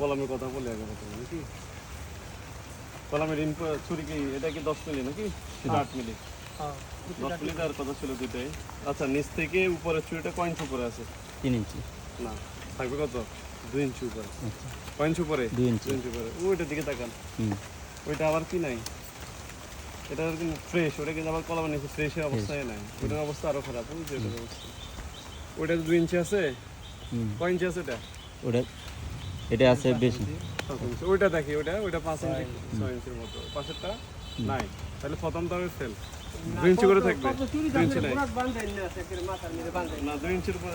কলমের কথা বলে আগে কথা নাকি? কলমের ছুরি কি এটা কি দশ মিলি নাকি? আট মিলি? হ্যাঁ দশ মিলি তার কথা ছিল দুইটাই। আচ্ছা নিচ থেকে উপরের চুরিটা কয় ইঞ্চি উপরে আছে? তিন ইঞ্চি। না থাকবে কত? দুই ইঞ্চি উপরে। আচ্ছা। কয় ইঞ্চি উপরে? দুই ইঞ্চি। ইঞ্চি উপরে। ওইটার দিকে তাকান। ওইটা আবার কি নাই? এটা আর কিন্তু ফ্রেশ ওটা কিন্তু আবার কলমের নিচে ফ্রেশের অবস্থায় নাই। ওটার অবস্থা আরও খারাপ ওই যে ওটার অবস্থা ওইটা দুই ইঞ্চি আছে? কয় ইঞ্চি আছে এটা ওটা এটা আছে বেশি। ওইটা দেখি, ওইটা ওইটা পাঁচ ইঞ্চি, ছয় ইঞ্চির মতো। পাশেরটা নাই। তাহলে প্রথমটা আমি ফেল দুই ইঞ্চি করে থাকবে? দুই ইঞ্চি নাই। না আছে একেবারে মাথার মধ্যে বান্ধাই না দুই ইঞ্চির উপরে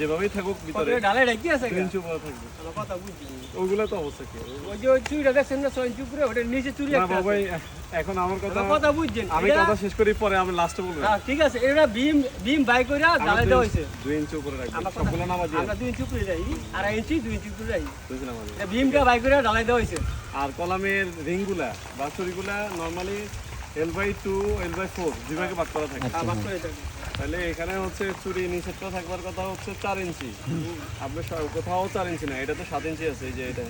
যেভাবেই থাকুক ভিতরে ঢালাই ঢাকি আছে দুই ইঞ্চি উপরে থাকবে। আমার কথা বুঝছি ওগুলো তো অবস্থা কি? ওই যে ওই চুরিটা দেখছেন না ছয় ইঞ্চি উপরে ওটার নিচে চুরি না একটা এখন আমার কথা কথা বুঝছেন আমি কথা শেষ করি পরে আমি লাস্টে বলব। ঠিক আছে। এটা ভীম ভীম বাই করে আমার দেওয়া হয়েছে দুই ইঞ্চি উপরে রাখবে। সবগুলো নামা দিয়ে। আমরা দুই ইঞ্চি উপরে যাই আড়াই ইঞ্চি দুই ইঞ্চি উপরে যাই। দুই ইঞ্চি নামা দিয়ে। এটা ভীমটা বাই করে ঢালাই দেওয়া হয়েছে আর কলামের রিংগুলা normally L by two L by four দুভাগে ভাগ করা থাকে। বাদ করে থাকি। তাহলে এখানে হচ্ছে চুরি নিচেরটা থাকবার কথা হচ্ছে চার ইঞ্চি। আপনি কোথাও চার ইঞ্চি না এটা তো সাত ইঞ্চি আছে এই যে এটা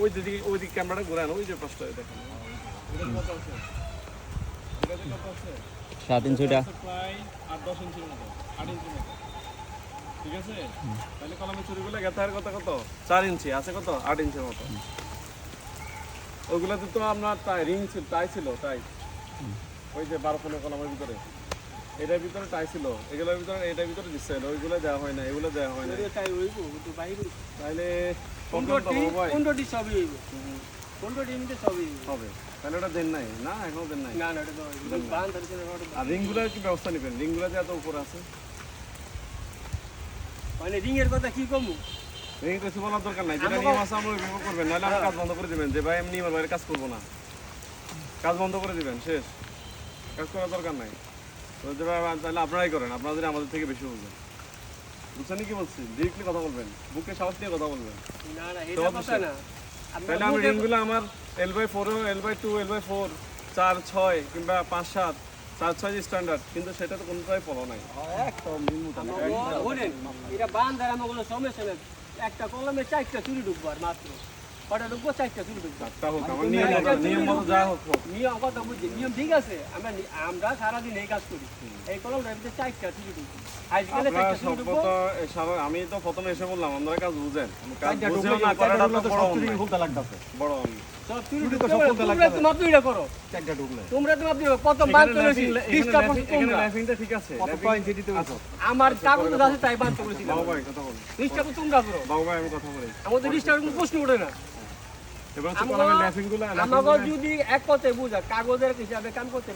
ওই দিকে ওই দিকে ক্যামেরাটা ঘুরান ওই যে পাঁচটা দেখেন। এটাতে কত আছে? এটাতে কত আছে? সাত প্রায় আট দশ ইঞ্চির মতো আট ইঞ্চির মতো। ঠিক আছে? তাহলে কলমের চুরিগুলো গেথার কথা কত? চার ইঞ্চি আছে কত? আট ইঞ্চির মতো। ওইগুলোতে তো আপনার তাই রিং ছিল তাই ছিল তাই। ওই যে বারো পনেরো কলমের ভিতরে। এটার ভিতরে টাই ছিল। এগুলোর ভিতরে এটার ভিতরে দিচ্ছে ওইগুলো দেওয়া হয় না এগুলো দেওয়া হয় না। তাহলে পনেরোটি প্রবলেম ভাই পনেরোটি সবই হইব। পনেরোটি এমনিতে সবই হবে। তাহলে ওটা দেন নাই? না এখনও দেন নাই। না না এটা তো হইব। বান ধরেছে না, ওটা- আর রিংগুলোর কি ব্যবস্থা নেবেন? রিংগুলো যে এত উপরে আছে। মানে রিংয়ের কথা কি কমু? রিং কিছু বলার দরকার নাই। যেটা নিয়ম আছে আমরা ওইভাবে করবেন নাহলে আমি কাজ বন্ধ করে দিবেন যে ভাই এমনি আমার বাইরে কাজ করব না। কাজ বন্ধ করে দিবেন শেষ। কাজ করার দরকার নাই। তো যে ভাই তাহলে আপনারাই করেন আপনারা যদি আমাদের থেকে বেশি বুঝবেন বুঝছেন কি বলছি? ডিরেক্টলি কথা বলবেন বুকে সাহস নিয়ে কথা বলবেন। না না তো এটা কথা অবশ্যই। না। আপনার তাহলে আমি রিংগুলো আমার L by four L by two L by four চার ছয় কিংবা পাঁচ সাত চার ছয় স্ট্যান্ডার্ড কিন্তু সেটা তো কোনোটাই ফলো নাই। একদম একটা কলমে চারটা চুরি ঢুকবার মাত্র। ঢুকবো চারটা আমার নিয়ম কথা বুঝছি নিয়ম ঠিক আছে আমরা আমরা সারাদিন এই কাজ করি। এই কলমটার ভিতরে চারটা চুরি ঢুকবো আজকাল আপনারা চারটা চুরি ঢুকবো সর্বত স্বাভাবিক- আমি তো প্রথমে এসে বললাম আপনারা কাজ বুঝেন। কাজ বুঝেও না করাটা তো বড় অন্যায়। বড় অন্যায়। আচ্ছা, আমার কাগজ আছে তাই তোমরা করো। আমাদের প্রশ্ন ওঠে না। আমাকে যদি এক কথায় বুঝা কাগজের হিসাবে কাম করতে